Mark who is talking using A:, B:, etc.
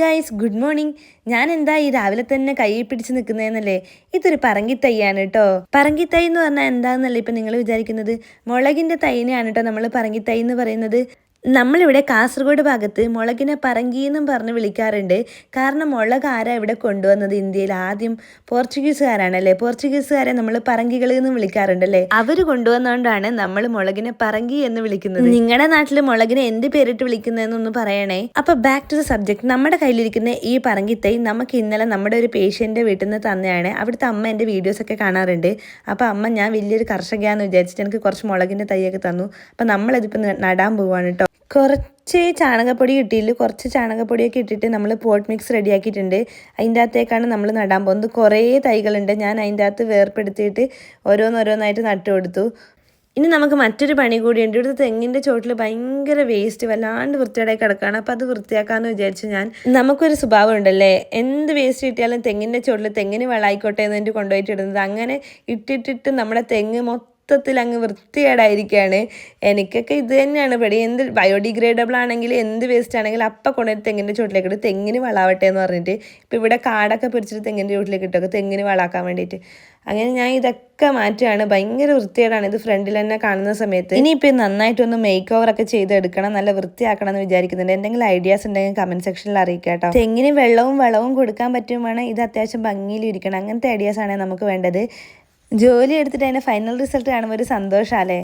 A: Guys good morning ഞാൻ എന്താ ഈ രാവിലെ തന്നെ കൈ പിടിച്ച് നിൽക്കുന്നതെന്നല്ലേ ഇതൊരു പറങ്കി തൈയാണ് കേട്ടോ പറങ്കി തൈ എന്ന് പറഞ്ഞാൽ എന്താണെന്നല്ലേ ഇപ്പം നിങ്ങൾ വിചാരിക്കുന്നത്? മുളകിന്റെ തൈനെയാണ് കേട്ടോ നമ്മൾ പറങ്കി തൈ എന്ന് പറയുന്നത്. നമ്മളിവിടെ കാസർഗോഡ് ഭാഗത്ത് മുളകിനെ പറങ്കി എന്നും പറഞ്ഞ് വിളിക്കാറുണ്ട്. കാരണം മുളക് ആരാ ഇവിടെ കൊണ്ടുവന്നത്? ഇന്ത്യയിൽ ആദ്യം പോർച്ചുഗീസുകാരാണല്ലേ പോർച്ചുഗീസുകാരെ നമ്മൾ പറങ്കികൾ എന്ന് വിളിക്കാറുണ്ടല്ലേ? അവർ കൊണ്ടുവന്നുകൊണ്ടാണ് നമ്മൾ മുളകിനെ പറങ്കി എന്ന് വിളിക്കുന്നത്. നിങ്ങളുടെ നാട്ടിൽ മുളകിനെ എന്ത് പേരിട്ട് വിളിക്കുന്നതെന്നൊന്ന് പറയണേ. അപ്പൊ ബാക്ക് ടു ദ സബ്ജക്ട് നമ്മുടെ കയ്യിലിരിക്കുന്ന ഈ പറങ്കിത്തൈ നമുക്ക് ഇന്നലെ നമ്മുടെ ഒരു പേഷ്യന്റെ വീട്ടിൽ നിന്ന് തന്നെയാണ്. അവിടുത്തെ അമ്മ എന്റെ വീഡിയോസ് ഒക്കെ കാണാറുണ്ട്. അപ്പൊ അമ്മ ഞാൻ വലിയൊരു കർഷകയാന്ന് വിചാരിച്ചിട്ട് എനിക്ക് കുറച്ച് മുളകിന്റെ തൈയൊക്കെ തന്നു. അപ്പൊ നമ്മളതിപ്പോ നടാൻ പോവാണ് കേട്ടോ കുറച്ച് ചാണകപ്പൊടി കിട്ടിയില്ല കുറച്ച് ചാണകപ്പൊടിയൊക്കെ ഇട്ടിട്ട് നമ്മൾ പോട്ട് മിക്സ് റെഡിയാക്കിയിട്ടുണ്ട് അതിന്റെ അകത്തേക്കാണ് നമ്മൾ നടാൻ പോകുന്നത്. കുറേ തൈകളുണ്ട്. ഞാൻ അതിന്റെ അകത്ത് വേർപ്പെടുത്തിയിട്ട് ഓരോന്നോരോന്നായിട്ട് നട്ടു കൊടുത്തു. ഇനി നമുക്ക് മറ്റൊരു പണി കൂടിയുണ്ട്. ഇവിടുത്തെ തെങ്ങിന്റെ ചോട്ടിൽ ഭയങ്കര വേസ്റ്റ് വല്ലാണ്ട് വൃത്തിയുടെ കിടക്കുകയാണ് അപ്പോൾ അത് വൃത്തിയാക്കാമെന്ന് വിചാരിച്ചു ഞാൻ നമുക്കൊരു സ്വഭാവം ഉണ്ടല്ലേ? എന്ത് വേസ്റ്റ് കിട്ടിയാലും തെങ്ങിന്റെ ചോട്ടിൽ തെങ്ങിന് വെള്ളമായിക്കോട്ടെ എന്ന് എന്നിട്ട് കൊണ്ടുപോയിട്ട് ഇടുന്നത്. അങ്ങനെ ഇട്ടിട്ടിട്ട് നമ്മുടെ തെങ്ങ് മൊത്തം മൊത്തത്തിൽ അങ്ങ് വൃത്തികേടായിരിക്കുകയാണ് എനിക്കൊക്കെ ഇത് തന്നെയാണ് പടി. എന്ത് ബയോഡിഗ്രേഡബിൾ ആണെങ്കിൽ എന്ത് വേസ്റ്റ് ആണെങ്കിലും അപ്പം കൊണ്ടുവരും തെങ്ങിന്റെ ചുവട്ടിലേക്ക് ഇട്ട് തെങ്ങിന് വളാവട്ടെ എന്ന് പറഞ്ഞിട്ട് ഇപ്പം ഇവിടെ കാടൊക്കെ പിടിച്ചിട്ട് തെങ്ങിന്റെ ചുവട്ടിലേക്ക് ഇട്ടൊക്കെ തെങ്ങിന് വളാക്കാൻ വേണ്ടിയിട്ട്. അങ്ങനെ ഞാൻ ഇതൊക്കെ മാറ്റുകയാണ്. ഭയങ്കര വൃത്തികേടാണ്. ഇത് ഫ്രണ്ടിൽ തന്നെ കാണുന്ന സമയത്ത്. ഇനിയിപ്പോൾ നന്നായിട്ടൊന്ന് മേക്ക് ഓവർ ഒക്കെ ചെയ്തെടുക്കണം നല്ല വൃത്തിയാക്കണം എന്ന് വിചാരിക്കുന്നുണ്ട്. എന്തെങ്കിലും ഐഡിയാസ് ഉണ്ടെങ്കിൽ കമന്റ് സെക്ഷനിൽ അറിയിക്കാം കേട്ടോ. തെങ്ങിന് വെള്ളവും വളവും കൊടുക്കാൻ പറ്റും ഇത് അത്യാവശ്യം ഭംഗിയിലിരിക്കണം അങ്ങനത്തെ ഐഡിയാസ് ആണ് നമുക്ക് വേണ്ടത്. ജോലി എടുത്തിട്ട് അതിന്റെ ഫൈനൽ റിസൾട്ട് കാണുമ്പോൾ ഒരു സന്തോഷമല്ലേ